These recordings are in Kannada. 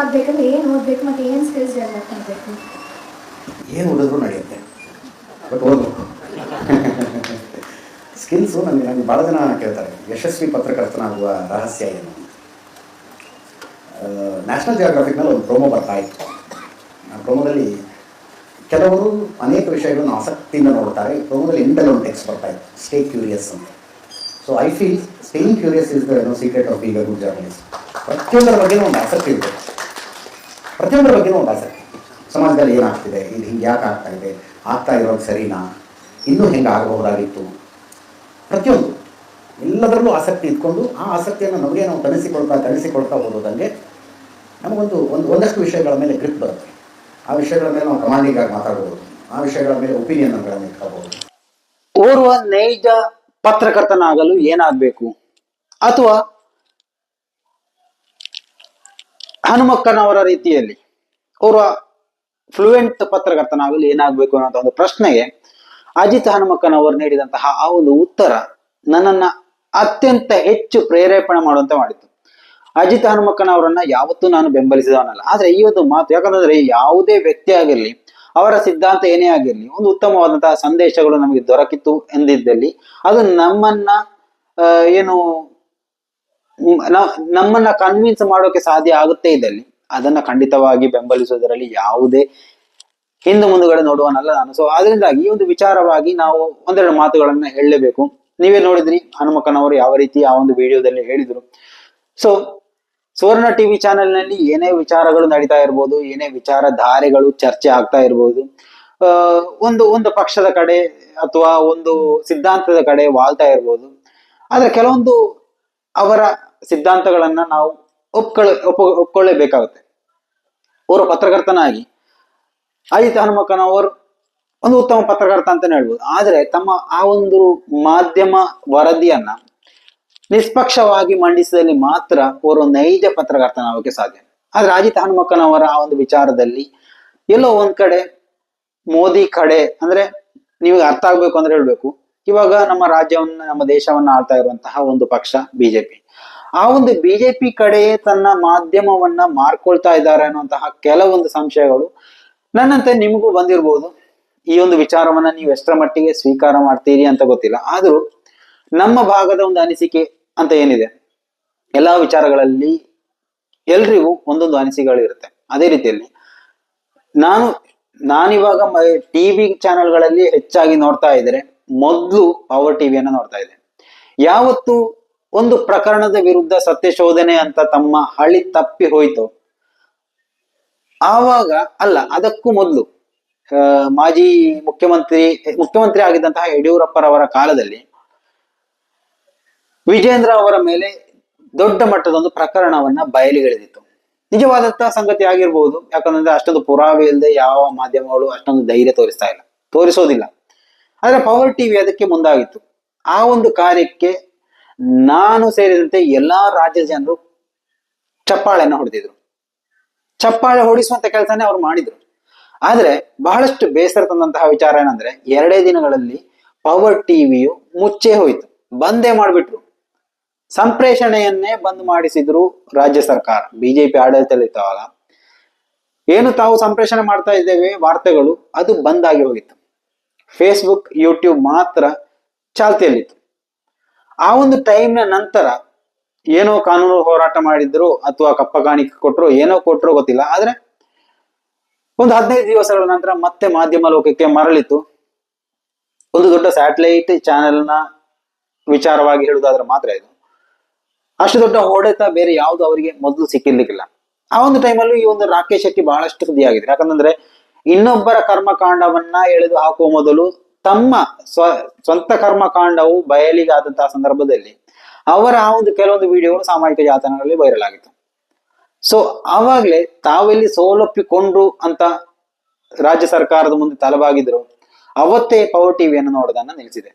ಆಗಬೇಕಂದ್ರೆ ಏನು ಮತ್ತು ಏನು ಸ್ಕಿಲ್ಸ್ ಏನು ಓದಿದ್ರು ನಡೆಯುತ್ತೆ. ಬಟ್ ಸ್ಕಿಲ್ಸು ನನಗೆ ನನಗೆ ಭಾಳ ಜನ ಕೇಳ್ತಾರೆ. ಯಶಸ್ವಿ ಪತ್ರಕರ್ತನಾಗುವ ರಹಸ್ಯ ಏನು? ನ್ಯಾಷನಲ್ ಜಿಯೋಗ್ರಫಿಕ್ನಲ್ಲಿ ಒಂದು ಪ್ರೋಮೋ ಬರ್ತಾ ಇತ್ತು. ಆ ಪ್ರೋಮೋದಲ್ಲಿ ಕೆಲವರು ಅನೇಕ ವಿಷಯಗಳನ್ನು ಆಸಕ್ತಿಯಿಂದ ನೋಡ್ತಾರೆ. ಈ ಪ್ರೋಮೋದಲ್ಲಿ ಇಂಟಲ್ ಒಂದು ಟೆಕ್ಸ್ಟ್ ಬರ್ತಾ ಇತ್ತು. ಸ್ಟೇ ಕ್ಯೂರಿಯಸ್ ಅಂತ. So I feel staying curious is the secret of ಈಗ ಗುಡ್ ಜರ್ನಲಿಸ್ಟ್ ಪ್ರತಿಯೊಂದರ ಬಗ್ಗೆನೂ ಒಂದು ಆಸಕ್ತಿ ಇದೆ. ಪ್ರತಿಯೊಂದರ ಬಗ್ಗೆನೂ ಒಂದು ಆಸಕ್ತಿ. ಸಮಾಜದಲ್ಲಿ ಏನಾಗ್ತಿದೆ? ಇದು ಹಿಂಗೆ ಯಾಕೆ ಆಗ್ತಾ ಇದೆ? ಆಗ್ತಾ ಇರೋದು ಸರಿನಾ? ಇನ್ನೂ ಹೆಂಗೆ ಆಗಬಹುದಾಗಿತ್ತು? ಪ್ರತಿಯೊಂದು. ಎಲ್ಲದರಲ್ಲೂ ಆಸಕ್ತಿ ಇಟ್ಕೊಂಡು ಆ ಆಸಕ್ತಿಯನ್ನು ನಮಗೆ ನಾವು ತಣಿಸಿಕೊಳ್ತಾ ತಣಿಸಿಕೊಳ್ತಾ ಹೋದಂಗೆ ನಮಗೊಂದು ಒಂದು, ಒಂದಷ್ಟು ವಿಷಯಗಳ ಮೇಲೆ ಗ್ರಿಪ್ ಬರುತ್ತೆ. ಆ ವಿಷಯಗಳ ಮೇಲೆ ನಾವು ಪ್ರಮಾಣಿಕಾಗಿ ಮಾತಾಡ್ಬೋದು. ಆ ವಿಷಯಗಳ ಮೇಲೆ ಒಪಿನಿಯನ್ಗಳನ್ನು ಇಟ್ಕೋಬಹುದು. ಓರ್ವ ನೈಜ ಪತ್ರಕರ್ತನಾಗಲು ಏನಾಗಬೇಕು? ಅಥವಾ ಹನುಮಕ್ಕನವರ ರೀತಿಯಲ್ಲಿ ಅವರ ಫ್ಲೂಯೆಂಟ್ ಪತ್ರಕರ್ತನಾಗಲು ಏನಾಗಬೇಕು ಅನ್ನೋ ಒಂದು ಪ್ರಶ್ನೆಗೆ ಅಜಿತ್ ಹನುಮಕ್ಕನವರು ನೀಡಿದಂತಹ ಆ ಒಂದು ಉತ್ತರ ನನ್ನನ್ನ ಅತ್ಯಂತ ಹೆಚ್ಚು ಪ್ರೇರೇಪಣೆ ಮಾಡುವಂತೆ ಮಾಡಿತ್ತು. ಅಜಿತ್ ಹನುಮಕ್ಕನವರನ್ನ ಯಾವತ್ತೂ ನಾನು ಬೆಂಬಲಿಸಿದವನಲ್ಲ. ಆದ್ರೆ ಈ ಒಂದು ಮಾತು ಯಾಕಂದ್ರೆ ಯಾವುದೇ ವ್ಯಕ್ತಿ ಆಗಿರಲಿ, ಅವರ ಸಿದ್ಧಾಂತ ಏನೇ ಆಗಿರಲಿ, ಒಂದು ಉತ್ತಮವಾದಂತಹ ಸಂದೇಶಗಳು ನಮಗೆ ದೊರಕಿತು ಎಂದಿದ್ದಲ್ಲಿ, ಅದು ನಮ್ಮನ್ನ ಏನು ನಮ್ಮನ್ನ ಕನ್ವಿನ್ಸ್ ಮಾಡೋಕೆ ಸಾಧ್ಯ ಆಗುತ್ತೆ ಇದ್ದಲ್ಲಿ ಅದನ್ನ ಖಂಡಿತವಾಗಿ ಬೆಂಬಲಿಸುವುದರಲ್ಲಿ ಯಾವುದೇ ಹಿಂದೆ ಮುಂದುಗಡೆ ನೋಡುವನಲ್ಲ ನಾನು. ಸೊ ಅದರಿಂದಾಗಿ ಈ ಒಂದು ವಿಚಾರವಾಗಿ ನಾವು ಒಂದೆರಡು ಮಾತುಗಳನ್ನ ಹೇಳಲೇಬೇಕು. ನೀವೇ ನೋಡಿದ್ರಿ ಹನುಮಕ್ಕನವರು ಯಾವ ರೀತಿ ಆ ಒಂದು ವಿಡಿಯೋದಲ್ಲಿ ಹೇಳಿದ್ರು. ಸೊ ಸುವರ್ಣ ಟಿವಿ ಚಾನೆಲ್ನಲ್ಲಿ ಏನೇ ವಿಚಾರಗಳು ನಡೀತಾ ಇರ್ಬೋದು, ಏನೇ ವಿಚಾರಧಾರೆಗಳು ಚರ್ಚೆ ಆಗ್ತಾ ಇರ್ಬೋದು ಒಂದು ಒಂದು ಪಕ್ಷದ ಕಡೆ ಅಥವಾ ಒಂದು ಸಿದ್ಧಾಂತದ ಕಡೆ ವಾಲ್ತಾ ಇರ್ಬೋದು, ಆದ್ರೆ ಕೆಲವೊಂದು ಅವರ ಸಿದ್ಧಾಂತಗಳನ್ನ ನಾವು ಒಪ್ಕೊಳ್ಳ, ಒಪ್ಪ, ಒಪ್ಕೊಳ್ಳೇಬೇಕಾಗುತ್ತೆ. ಅವರು ಪತ್ರಕರ್ತನಾಗಿ ಅಜಿತ್ ಹನುಮಕ್ಕನವರು ಒಂದು ಉತ್ತಮ ಪತ್ರಕರ್ತ ಅಂತಾನೆ ಹೇಳ್ಬೋದು. ಆದ್ರೆ ತಮ್ಮ ಆ ಒಂದು ಮಾಧ್ಯಮ ವರದಿಯನ್ನ ನಿಷ್ಪಕ್ಷವಾಗಿ ಮಂಡಿಸಿದಲ್ಲಿ ಮಾತ್ರ ಅವರು ನೈಜ ಪತ್ರಕರ್ತನಾಗೋಕೆ ಸಾಧ್ಯ. ಆದ್ರೆ ಅಜಿತ್ ಹನುಮಕ್ಕನವರ ಆ ಒಂದು ವಿಚಾರದಲ್ಲಿ ಎಲ್ಲೋ ಒಂದ್ ಕಡೆ ಮೋದಿ ಕಡೆ, ಅಂದ್ರೆ ನಿಮಗೆ ಅರ್ಥ ಆಗ್ಬೇಕು ಅಂದ್ರೆ ಹೇಳ್ಬೇಕು. ಇವಾಗ ನಮ್ಮ ರಾಜ್ಯವನ್ನ, ನಮ್ಮ ದೇಶವನ್ನ ಆಳ್ತಾ ಇರುವಂತಹ ಒಂದು ಪಕ್ಷ ಬಿಜೆಪಿ. ಆ ಒಂದು ಬಿಜೆಪಿ ಕಡೆಯೇ ತನ್ನ ಮಾಧ್ಯಮವನ್ನ ಮಾರ್ಕೊಳ್ತಾ ಇದ್ದಾರೆ ಅನ್ನುವಂತಹ ಕೆಲವೊಂದು ಸಂಶಯಗಳು ನನ್ನಂತೆ ನಿಮಗೂ ಬಂದಿರಬಹುದು ಈ ಒಂದು ವಿಚಾರವನ್ನ ನೀವು ಎಷ್ಟರ ಮಟ್ಟಿಗೆ ಸ್ವೀಕಾರ ಮಾಡ್ತೀರಿ ಅಂತ ಗೊತ್ತಿಲ್ಲ. ಆದರೂ ನಮ್ಮ ಭಾಗದ ಒಂದು ಅನಿಸಿಕೆ ಅಂತ ಏನಿದೆ? ಎಲ್ಲಾ ವಿಚಾರಗಳಲ್ಲಿ ಎಲ್ರಿಗೂ ಒಂದೊಂದು ಅನಿಸಿಕೆಗಳು ಇರುತ್ತೆ. ಅದೇ ರೀತಿಯಲ್ಲಿ ನಾನು, ನಾನಿವಾಗ ಟಿವಿ ಚಾನೆಲ್ಗಳಲ್ಲಿ ಹೆಚ್ಚಾಗಿ ನೋಡ್ತಾ ಇದ್ರೆ ಮೊದಲು ಪವರ್ ಟಿವಿಯನ್ನು ನೋಡ್ತಾ ಇದ್ದೆ. ಯಾವತ್ತು ಒಂದು ಪ್ರಕರಣದ ವಿರುದ್ಧ ಸತ್ಯಶೋಧನೆ ಅಂತ ತಮ್ಮ ಹಳಿ ತಪ್ಪಿ ಹೋಯ್ತು. ಆವಾಗ, ಅಲ್ಲ, ಅದಕ್ಕೂ ಮೊದಲು ಮಾಜಿ ಮುಖ್ಯಮಂತ್ರಿ ಮುಖ್ಯಮಂತ್ರಿ ಆಗಿದ್ದಂತಹ ಯಡಿಯೂರಪ್ಪರವರ ಕಾಲದಲ್ಲಿ ವಿಜೇಂದ್ರ ಅವರ ಮೇಲೆ ದೊಡ್ಡ ಮಟ್ಟದ ಒಂದು ಪ್ರಕರಣವನ್ನ ಬಯಲಿಗೆಳೆದಿತ್ತು. ನಿಜವಾದಂತಹ ಸಂಗತಿ ಆಗಿರ್ಬೋದು, ಯಾಕಂದ್ರೆ ಅಷ್ಟೊಂದು ಪುರಾವೆ ಇಲ್ಲದೆ ಯಾವ ಮಾಧ್ಯಮಗಳು ಅಷ್ಟೊಂದು ಧೈರ್ಯ ತೋರಿಸ್ತಾ ಇಲ್ಲ, ತೋರಿಸೋದಿಲ್ಲ. ಆದ್ರೆ ಪವರ್ ಟಿವಿ ಅದಕ್ಕೆ ಮುಂದಾಗಿತ್ತು. ಆ ಒಂದು ಕಾರ್ಯಕ್ಕೆ ನಾನು ಸೇರಿದಂತೆ ಎಲ್ಲಾ ರಾಜ್ಯದ ಜನರು ಚಪ್ಪಾಳೆಯನ್ನು ಹೊಡೆದಿದ್ರು. ಚಪ್ಪಾಳೆ ಹೊಡಿಸುವಂತ ಕೆಲಸನೇ ಅವ್ರು ಮಾಡಿದ್ರು. ಆದ್ರೆ ಬಹಳಷ್ಟು ಬೇಸರ ತಂದಂತಹ ವಿಚಾರ ಏನಂದ್ರೆ ಎರಡೇ ದಿನಗಳಲ್ಲಿ ಪವರ್ ಟಿವಿಯು ಮುಚ್ಚೇ ಹೋಯಿತು. ಬಂದೇ ಮಾಡಿಬಿಟ್ರು. ಸಂಪ್ರೇಷಣೆಯನ್ನೇ ಬಂದ್ ಮಾಡಿಸಿದ್ರು ರಾಜ್ಯ ಸರ್ಕಾರ. ಬಿಜೆಪಿ ಆಡಳಿತದಲ್ಲಿತ್ತವಾಗ ಏನು ತಾವು ಸಂಪ್ರೇಷಣೆ ಮಾಡ್ತಾ ಇದ್ದೇವೆ ವಾರ್ತೆಗಳು, ಅದು ಬಂದ್ ಆಗಿ ಹೋಗಿತ್ತು. ಫೇಸ್ಬುಕ್ ಯೂಟ್ಯೂಬ್ ಮಾತ್ರ ಚಾಲ್ತಿಯಲ್ಲಿತ್ತು. ಆ ಒಂದು ಟೈಮ್ನ ನಂತರ ಏನೋ ಕಾನೂನು ಹೋರಾಟ ಮಾಡಿದ್ರು ಅಥವಾ ಕಪ್ಪ ಕಾಣಿಕೆ ಕೊಟ್ಟರು ಏನೋ ಕೊಟ್ಟರು ಗೊತ್ತಿಲ್ಲ. ಆದ್ರೆ ಒಂದು ಹದಿನೈದು ದಿವಸಗಳ ನಂತರ ಮತ್ತೆ ಮಾಧ್ಯಮ ಲೋಕಕ್ಕೆ ಮರಳಿತು. ಒಂದು ದೊಡ್ಡ ಸ್ಯಾಟಲೈಟ್ ಚಾನೆಲ್ನ ವಿಚಾರವಾಗಿ ಹೇಳುವುದಾದ್ರೆ ಮಾತ್ರ ಇದು. ಅಷ್ಟು ದೊಡ್ಡ ಹೊಡೆತ ಬೇರೆ ಯಾವುದು ಅವರಿಗೆ ಮೊದಲು ಸಿಕ್ಕಿರ್ಲಿಕ್ಕಿಲ್ಲ. ಆ ಒಂದು ಟೈಮಲ್ಲೂ ಈ ಒಂದು ರಾಕೇಶ್ ಶೆಟ್ಟಿ ಬಹಳಷ್ಟು ಸುದ್ದಿಯಾಗಿದೆ. ಯಾಕಂತಂದ್ರೆ ಇನ್ನೊಬ್ಬರ ಕರ್ಮಕಾಂಡವನ್ನ ಎಳೆದು ಹಾಕುವ ಮೊದಲು ತಮ್ಮ ಸ್ವ, ಸ್ವಂತ ಕರ್ಮಕಾಂಡವು ಬಯಲಿಗಾದಂತಹ ಸಂದರ್ಭದಲ್ಲಿ ಅವರ ಆ ಒಂದು ಕೆಲವೊಂದು ವಿಡಿಯೋಗಳು ಸಾಮಾಜಿಕ ಜಾಲತಾಣಗಳಲ್ಲಿ ವೈರಲ್ ಆಗಿತ್ತು. ಸೊ ಆವಾಗಲೇ ತಾವೆಲ್ಲಿ ಸೋಲೊಪ್ಪಿಕೊಂಡ್ರು ಅಂತ ರಾಜ್ಯ ಸರ್ಕಾರದ ಮುಂದೆ ತಲೆಬಾಗಿದ್ರು, ಅವತ್ತೇ ಪವರ್ ಟಿವಿಯನ್ನು ನೋಡೋದನ್ನ ನಿಲ್ಲಿಸಿದೆ.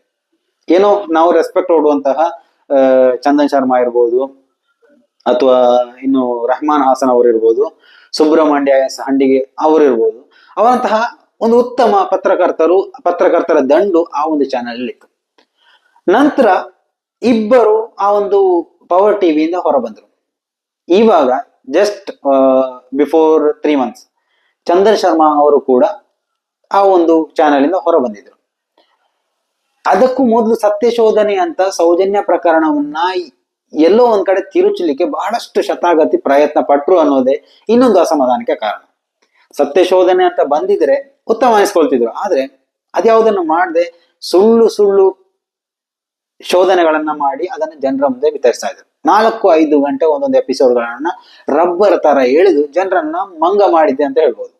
ಏನೋ ನಾವು ರೆಸ್ಪೆಕ್ಟ್ ಕೊಡುವಂತಹ ಚಂದನ್ ಶರ್ಮಾ ಇರ್ಬೋದು, ಅಥವಾ ಇನ್ನು ರೆಹಮಾನ್ ಹಾಸನ್ ಅವರಿರ್ಬೋದು ಸುಬ್ರಹ್ಮಣ್ಯ ಹಂಡಿಗೆ ಅವರಿರ್ಬೋದು ಅವರಂತಹ ಒಂದು ಉತ್ತಮ ಪತ್ರಕರ್ತರು, ಪತ್ರಕರ್ತರ ದಂಡು ಆ ಒಂದು ಚಾನೆಲ್ ಇತ್ತು. ನಂತರ ಇಬ್ಬರು ಆ ಒಂದು ಪವರ್ ಟಿವಿಯಿಂದ ಹೊರಬಂದ್ರು. ಇವಾಗ just before three months Chandan Sharma ಅವರು ಕೂಡ ಆ ಒಂದು ಚಾನೆಲ್ ಇಂದ ಹೊರ ಬಂದಿದ್ರು ಅದಕ್ಕೂ ಮೊದಲು ಸತ್ಯ ಶೋಧನೆ ಅಂತ ಸೌಜನ್ಯ ಪ್ರಕರಣವನ್ನ ಎಲ್ಲೋ ಒಂದ್ ಕಡೆ ತಿರುಚಲಿಕ್ಕೆ ಬಹಳಷ್ಟು ಶತಾಗತಿ ಪ್ರಯತ್ನ ಪಟ್ರು ಅನ್ನೋದೇ ಇನ್ನೊಂದು ಅಸಮಾಧಾನಕ್ಕೆ ಕಾರಣ. ಸತ್ಯ ಶೋಧನೆ ಅಂತ ಬಂದಿದ್ರೆ ಉತ್ತಮ ಅನಿಸ್ಕೊಳ್ತಿದ್ರು. ಆದ್ರೆ ಅದ್ಯಾವುದನ್ನು ಮಾಡದೆ ಸುಳ್ಳು ಸುಳ್ಳು ಶೋಧನೆಗಳನ್ನ ಮಾಡಿ ಅದನ್ನ ಜನರ ಮುಂದೆ ವಿತರಿಸ್ತಾ ಇದ್ರು. ನಾಲ್ಕು ಐದು ಗಂಟೆ ಒಂದೊಂದು ಎಪಿಸೋಡ್ಗಳನ್ನ ರಬ್ಬರ್ ತರ ಎಳೆದು ಜನರನ್ನ ಮಂಗ ಮಾಡಿದ್ದೆ ಅಂತ ಹೇಳ್ಬೋದು.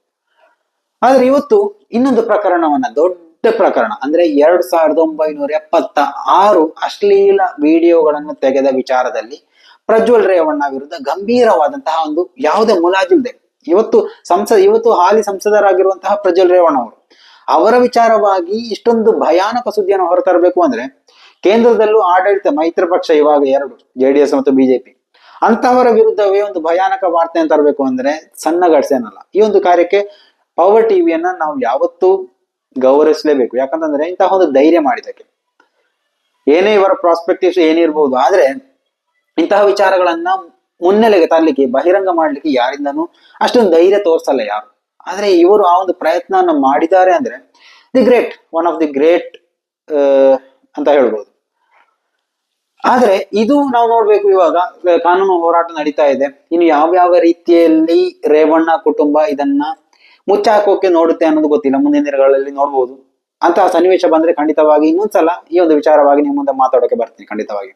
ಆದ್ರೆ ಇವತ್ತು ಇನ್ನೊಂದು ಪ್ರಕರಣವನ್ನ, ದೊಡ್ಡ ಪ್ರಕರಣ, ಅಂದ್ರೆ ಎರಡ್ ಸಾವಿರದ ಒಂಬೈನೂರ ಎಪ್ಪತ್ತ ಆರು ಅಶ್ಲೀಲ ವಿಡಿಯೋಗಳನ್ನು ತೆಗೆದ ವಿಚಾರದಲ್ಲಿ ಪ್ರಜ್ವಲ್ ರೇವಣ್ಣ ವಿರುದ್ಧ ಗಂಭೀರವಾದಂತಹ ಒಂದು ಯಾವುದೇ ಮುಲಾಜಿಲ್ದೆ ಇವತ್ತು ಸಂಸದ ಇವತ್ತು ಹಾಲಿ ಸಂಸದರಾಗಿರುವಂತಹ ಪ್ರಜ್ವಲ್ ರೇವಣ್ಣ ಅವರು, ಅವರ ವಿಚಾರವಾಗಿ ಇಷ್ಟೊಂದು ಭಯಾನಕ ಸುದ್ದಿಯನ್ನು ಹೊರತರಬೇಕು ಅಂದ್ರೆ ಕೇಂದ್ರದಲ್ಲೂ ಆಡಳಿತ ಮೈತ್ರಿ ಪಕ್ಷ ಇವಾಗ ಎರಡು, ಜೆ ಡಿ ಎಸ್ ಮತ್ತು ಬಿಜೆಪಿ ಅಂತಹವರ ವಿರುದ್ಧವೇ ಒಂದು ಭಯಾನಕ ವಾರ್ತೆಯನ್ನು ತರಬೇಕು ಅಂದ್ರೆ ಸಣ್ಣ ಘಟಸೇನಲ್ಲ ಈ ಒಂದು ಕಾರ್ಯಕ್ಕೆ ಪವರ್ ಟಿವಿಯನ್ನ ನಾವು ಯಾವತ್ತೂ ಗೌರವಿಸಲೇಬೇಕು. ಯಾಕಂತಂದ್ರೆ ಇಂತಹ ಒಂದು ಧೈರ್ಯ ಮಾಡಿದಕ್ಕೆ ಏನೇ ಇವರ ಪ್ರಾಸ್ಪೆಕ್ಟಿವ್ಸ್ ಏನಿರ್ಬೋದು, ಆದ್ರೆ ಇಂತಹ ವಿಚಾರಗಳನ್ನ ಮುನ್ನೆಲೆಗೆ ತರಲಿಕ್ಕೆ, ಬಹಿರಂಗ ಮಾಡ್ಲಿಕ್ಕೆ ಯಾರಿಂದನೂ ಅಷ್ಟೊಂದು ಧೈರ್ಯ ತೋರಿಸಲ್ಲ ಯಾರು. ಆದ್ರೆ ಇವರು ಆ ಒಂದು ಪ್ರಯತ್ನವನ್ನು ಮಾಡಿದ್ದಾರೆ ಅಂದ್ರೆ the great one of the great ಅಂತ ಹೇಳ್ಬೋದು. ಆದ್ರೆ ಇದು ನಾವು ನೋಡ್ಬೇಕು ಇವಾಗ ಕಾನೂನು ಹೋರಾಟ ನಡೀತಾ ಇದೆ. ಇನ್ನು ಯಾವ್ಯಾವ ರೀತಿಯಲ್ಲಿ ರೇವಣ್ಣ ಕುಟುಂಬ ಇದನ್ನ ಮುಚ್ಚಾಕೋಕೆ ನೋಡುತ್ತೆ ಅನ್ನೋದು ಗೊತ್ತಿಲ್ಲ. ಮುಂದಿನ ದಿನಗಳಲ್ಲಿ ನೋಡ್ಬೋದು. ಅಂತಹ ಸನ್ನಿವೇಶ ಬಂದ್ರೆ ಖಂಡಿತವಾಗಿ ಇನ್ನೊಂದ್ಸಲ ಈ ಒಂದು ವಿಚಾರವಾಗಿ ನಿಮ್ಮ ಮುಂದೆ ಮಾತಾಡೋಕೆ ಬರ್ತೀನಿ ಖಂಡಿತವಾಗಿ.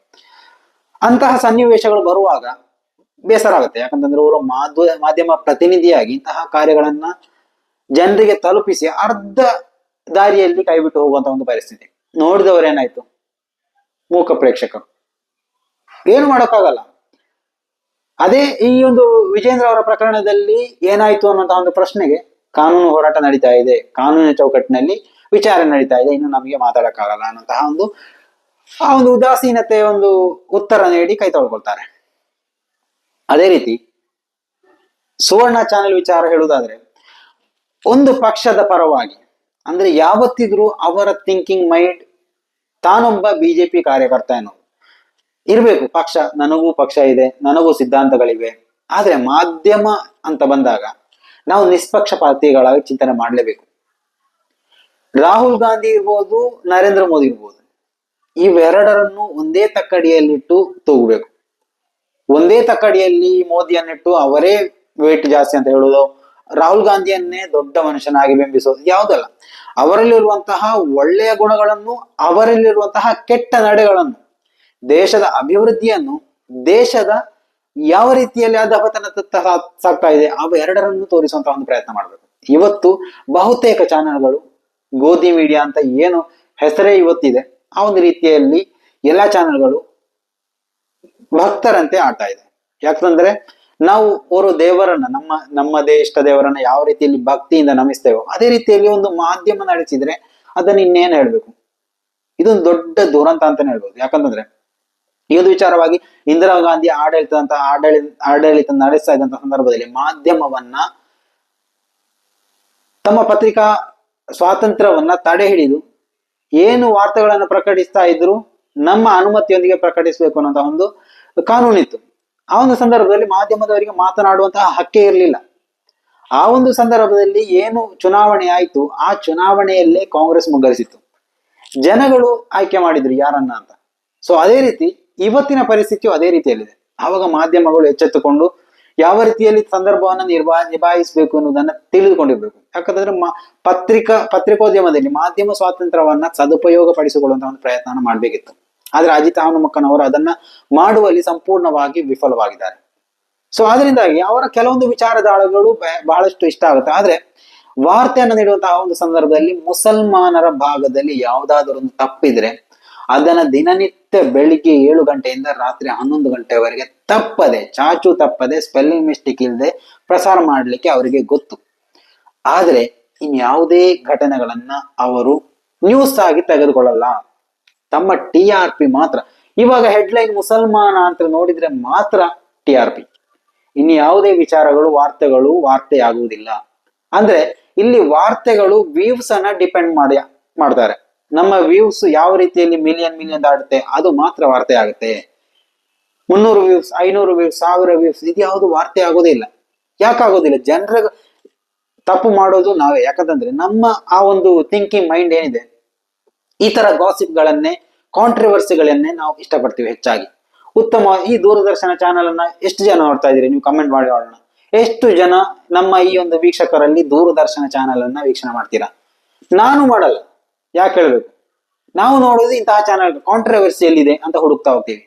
ಅಂತಹ ಸನ್ನಿವೇಶಗಳು ಬರುವಾಗ ಬೇಸರ ಆಗುತ್ತೆ. ಯಾಕಂತಂದ್ರೆ ಅವರು ಮಾಧ್ಯ ಮಾಧ್ಯಮ ಪ್ರತಿನಿಧಿಯಾಗಿ ಇಂತಹ ಕಾರ್ಯಗಳನ್ನ ಜನರಿಗೆ ತಲುಪಿಸಿ ಅರ್ಧ ದಾರಿಯಲ್ಲಿ ಕೈಬಿಟ್ಟು ಹೋಗುವಂತ ಒಂದು ಪರಿಸ್ಥಿತಿ. ನೋಡಿದವರೇನಾಯ್ತು ಮೂಕ ಪ್ರೇಕ್ಷಕರು ಏನು ಮಾಡೋಕ್ಕಾಗಲ್ಲ. ಅದೇ ಈ ಒಂದು ವಿಜೇಂದ್ರ ಅವರ ಪ್ರಕರಣದಲ್ಲಿ ಏನಾಯ್ತು ಅನ್ನೋಂತಹ ಒಂದು ಪ್ರಶ್ನೆಗೆ ಕಾನೂನು ಹೋರಾಟ ನಡೀತಾ ಇದೆ. ಕಾನೂನಿನ ಚೌಕಟ್ಟಿನಲ್ಲಿ ವಿಚಾರ ನಡೀತಾ ಇದೆ. ಇನ್ನು ನಮಗೆ ಮಾತಾಡಕ್ಕಾಗಲ್ಲ ಅನ್ನೋಂತಹ ಒಂದು, ಆ ಒಂದು ಉದಾಸೀನತೆ ಒಂದು ಉತ್ತರ ನೀಡಿ ಕೈ ತೊಳ್ಕೊಳ್ತಾರೆ. ಅದೇ ರೀತಿ ಸುವರ್ಣ ಚಾನೆಲ್ ವಿಚಾರ ಹೇಳುವುದಾದ್ರೆ, ಒಂದು ಪಕ್ಷದ ಪರವಾಗಿ, ಅಂದ್ರೆ ಯಾವತ್ತಿದ್ರೂ ಅವರ ಥಿಂಕಿಂಗ್ ಮೈಂಡ್ ತಾನೊಬ್ಬ ಬಿಜೆಪಿ ಕಾರ್ಯಕರ್ತ ಅನ್ನೋದು ಇರಬೇಕು, ಪಕ್ಷ, ನನಗೂ ಪಕ್ಷ ಇದೆ, ನನಗೂ ಸಿದ್ಧಾಂತಗಳಿವೆ. ಆದರೆ ಮಾಧ್ಯಮ ಅಂತ ಬಂದಾಗ ನಾವು ನಿಷ್ಪಕ್ಷಪಾತಿಗಳಾಗಿ ಚಿಂತನೆ ಮಾಡಲೇಬೇಕು. ರಾಹುಲ್ ಗಾಂಧಿ ಇರ್ಬೋದು, ನರೇಂದ್ರ ಮೋದಿ ಇರ್ಬೋದು, ಇವೆರಡರನ್ನು ಒಂದೇ ತಕ್ಕಡಿಯಲ್ಲಿಟ್ಟು ತೂಗಬೇಕು. ಒಂದೇ ತಕ್ಕಡಿಯಲ್ಲಿ ಮೋದಿಯನ್ನಿಟ್ಟು ಅವರೇ ವೇಟ್ ಜಾಸ್ತಿ ಅಂತ ಹೇಳೋದು ರಾಹುಲ್ ಗಾಂಧಿಯನ್ನೇ ದೊಡ್ಡ ಮನುಷ್ಯನಾಗಿ ಬಿಂಬಿಸೋದು ಯಾವುದಲ್ಲ. ಅವರಲ್ಲಿರುವಂತಹ ಒಳ್ಳೆಯ ಗುಣಗಳನ್ನು, ಅವರಲ್ಲಿರುವಂತಹ ಕೆಟ್ಟ ನಡೆಗಳನ್ನು, ದೇಶದ ಅಭಿವೃದ್ಧಿಯನ್ನು, ದೇಶದ ಯಾವ ರೀತಿಯಲ್ಲಿ ಅಧಪತನ ಸಾಗ್ತಾ ಇದೆ, ಅವು ಎರಡರನ್ನು ತೋರಿಸುವಂತಹ ಒಂದು ಪ್ರಯತ್ನ ಮಾಡಬೇಕು. ಇವತ್ತು ಬಹುತೇಕ ಚಾನೆಲ್ಗಳು, ಗೋಧಿ ಮೀಡಿಯಾ ಅಂತ ಏನು ಹೆಸರೇ ಇವತ್ತಿದೆ, ಆ ಒಂದು ರೀತಿಯಲ್ಲಿ ಎಲ್ಲಾ ಚಾನೆಲ್ಗಳು ಭಕ್ತರಂತೆ ಆಟ ಇದೆ. ಯಾಕಂದ್ರೆ ನಾವು ಅವರು ದೇವರನ್ನ, ನಮ್ಮ ನಮ್ಮದೇ ಇಷ್ಟ ದೇವರನ್ನ ಯಾವ ರೀತಿಯಲ್ಲಿ ಭಕ್ತಿಯಿಂದ ನಮಿಸ್ತೇವೋ, ಅದೇ ರೀತಿಯಲ್ಲಿ ಒಂದು ಮಾಧ್ಯಮ ನಡೆಸಿದ್ರೆ ಅದನ್ನ ಇನ್ನೇನು ಹೇಳ್ಬೇಕು? ಇದೊಂದು ದೊಡ್ಡ ದುರಂತ ಅಂತಾನೆ ಹೇಳ್ಬೋದು. ಯಾಕಂತಂದ್ರೆ ಈ ಒಂದು ವಿಚಾರವಾಗಿ ಇಂದಿರಾ ಗಾಂಧಿ ಆಡಳಿತದಂತಹ ಆಡಳಿ, ಆಡಳಿತ ಆಡಳಿತ ನಡೆಸ್ತಾ ಇದ್ದಂತಹ ಸಂದರ್ಭದಲ್ಲಿ ಮಾಧ್ಯಮವನ್ನ ತಮ್ಮ ಪತ್ರಿಕಾ ಸ್ವಾತಂತ್ರ್ಯವನ್ನ ತಡೆ ಹಿಡಿದು ಏನು ವಾರ್ತೆಗಳನ್ನು ಪ್ರಕಟಿಸ್ತಾ ಇದ್ರು, ನಮ್ಮ ಅನುಮತಿಯೊಂದಿಗೆ ಪ್ರಕಟಿಸಬೇಕು ಅನ್ನೋಂತ ಒಂದು ಕಾನೂನಿತ್ತು. ಆ ಒಂದು ಸಂದರ್ಭದಲ್ಲಿ ಮಾಧ್ಯಮದವರಿಗೆ ಮಾತನಾಡುವಂತಹ ಹಕ್ಕೇ ಇರಲಿಲ್ಲ. ಆ ಒಂದು ಸಂದರ್ಭದಲ್ಲಿ ಏನು ಚುನಾವಣೆ ಆಯಿತು, ಆ ಚುನಾವಣೆಯಲ್ಲೇ ಕಾಂಗ್ರೆಸ್ ಮುಗ್ಗರಿಸಿತ್ತು ಜನಗಳು ಆಯ್ಕೆ ಮಾಡಿದ್ರು ಯಾರನ್ನ ಅಂತ. ಸೊ ಅದೇ ರೀತಿ ಇವತ್ತಿನ ಪರಿಸ್ಥಿತಿಯು ಅದೇ ರೀತಿಯಲ್ಲಿದೆ. ಆವಾಗ ಮಾಧ್ಯಮಗಳು ಎಚ್ಚೆತ್ತುಕೊಂಡು ಯಾವ ರೀತಿಯಲ್ಲಿ ಸಂದರ್ಭವನ್ನು ನಿರ್ವಾ, ನಿಭಾಯಿಸಬೇಕು ಅನ್ನೋದನ್ನ ತಿಳಿದುಕೊಂಡಿರ್ಬೇಕು. ಯಾಕಂತಂದ್ರೆ ಪತ್ರಿಕಾ, ಪತ್ರಿಕೋದ್ಯಮದಲ್ಲಿ ಮಾಧ್ಯಮ ಸ್ವಾತಂತ್ರ್ಯವನ್ನ ಸದುಪಯೋಗ ಪಡಿಸಿಕೊಳ್ಳುವಂತಹ ಒಂದು ಪ್ರಯತ್ನ ಮಾಡಬೇಕಿತ್ತು. ಆದ್ರೆ ಅಜಿತ್ ಹನುಮಕ್ಕನವರು ಅದನ್ನ ಮಾಡುವಲ್ಲಿ ಸಂಪೂರ್ಣವಾಗಿ ವಿಫಲವಾಗಿದ್ದಾರೆ. ಸೊ ಅದರಿಂದಾಗಿ ಅವರ ಕೆಲವೊಂದು ವಿಚಾರದಾಳಗಳು ಬಹಳಷ್ಟು ಇಷ್ಟ ಆಗುತ್ತೆ. ಆದ್ರೆ ವಾರ್ತೆಯನ್ನು ನೀಡುವಂತಹ ಒಂದು ಸಂದರ್ಭದಲ್ಲಿ ಮುಸಲ್ಮಾನರ ಭಾಗದಲ್ಲಿ ಯಾವುದಾದ್ರೂ ಒಂದು ತಪ್ಪಿದ್ರೆ ಅದನ್ನ ದಿನನಿತ್ಯ ಬೆಳಿಗ್ಗೆ ಏಳು ಗಂಟೆಯಿಂದ ರಾತ್ರಿ ಹನ್ನೊಂದು ಗಂಟೆವರೆಗೆ ತಪ್ಪದೆ, ಚಾಚು ತಪ್ಪದೆ ಸ್ಪೆಲ್ಲಿಂಗ್ ಮಿಸ್ಟೇಕ್ ಇಲ್ಲದೆ ಪ್ರಸಾರ ಮಾಡಲಿಕ್ಕೆ ಅವರಿಗೆ ಗೊತ್ತು. ಆದ್ರೆ ಇನ್ಯಾವುದೇ ಘಟನೆಗಳನ್ನ ಅವರು ನ್ಯೂಸ್ ಆಗಿ ತೆಗೆದುಕೊಳ್ಳಲ್ಲ. ತಮ್ಮ ಟಿ ಆರ್ ಪಿ ಮಾತ್ರ. ಇವಾಗ ಹೆಡ್ಲೈನ್ ಮುಸಲ್ಮಾನ ಅಂತ ನೋಡಿದ್ರೆ ಮಾತ್ರ ಟಿ ಆರ್ ಪಿ. ಇನ್ನು ಯಾವುದೇ ವಿಚಾರಗಳು, ವಾರ್ತೆಗಳು ವಾರ್ತೆ ಆಗುವುದಿಲ್ಲ ಅಂದ್ರೆ ಇಲ್ಲಿ ವಾರ್ತೆಗಳು ವ್ಯೂಸ್ ಅನ್ನ ಡಿಪೆಂಡ್ ಮಾಡಿ, ಮಾಡ್ತಾರೆ. ನಮ್ಮ ವ್ಯೂಸ್ ಯಾವ ರೀತಿಯಲ್ಲಿ ಮಿಲಿಯನ್ ಮಿಲಿಯನ್ ದಾಡುತ್ತೆ ಅದು ಮಾತ್ರ ವಾರ್ತೆ ಆಗುತ್ತೆ. ಮುನ್ನೂರು ವ್ಯೂಸ್ ಐನೂರು ವ್ಯೂಸ್ ಸಾವಿರ ವ್ಯೂಸ್ ಇದು ಯಾವುದು ವಾರ್ತೆ ಆಗೋದೇ ಇಲ್ಲ. ಯಾಕಾಗೋದಿಲ್ಲ ಜನರ ತಪ್ಪು ಮಾಡೋದು ನಾವೇ. ಯಾಕಂತಂದ್ರೆ ನಮ್ಮ ಆ ಒಂದು ಥಿಂಕಿಂಗ್ ಮೈಂಡ್ ಏನಿದೆ? ಈ ತರ ಗಳನ್ನೇ ಕಾಂಟ್ರವರ್ಸಿಗಳನ್ನೇ ನಾವು ಇಷ್ಟಪಡ್ತೀವಿ ಹೆಚ್ಚಾಗಿ. ಉತ್ತಮ, ಈ ದೂರದರ್ಶನ ಚಾನಲ್ ಅನ್ನ ಎಷ್ಟು ಜನ ನೋಡ್ತಾ ಇದ್ದೀರಿ? ನೀವು ಕಮೆಂಟ್ ಮಾಡಿ ನೋಡೋಣ. ಎಷ್ಟು ಜನ ನಮ್ಮ ಈ ಒಂದು ವೀಕ್ಷಕರಲ್ಲಿ ದೂರದರ್ಶನ ಚಾನಲ್ ಅನ್ನ ವೀಕ್ಷಣೆ ಮಾಡ್ತೀರಾ? ನಾನು ಮಾಡಲ್ಲ. ಯಾಕೆ ಹೇಳ್ಬೇಕು? ನಾವು ನೋಡೋದು ಇಂತಹ ಚಾನೆಲ್ ಕಾಂಟ್ರವರ್ಸಿ ಎಲ್ಲಿದೆ ಅಂತ ಹುಡುಕ್ತಾ ಹೋಗ್ತೀವಿ.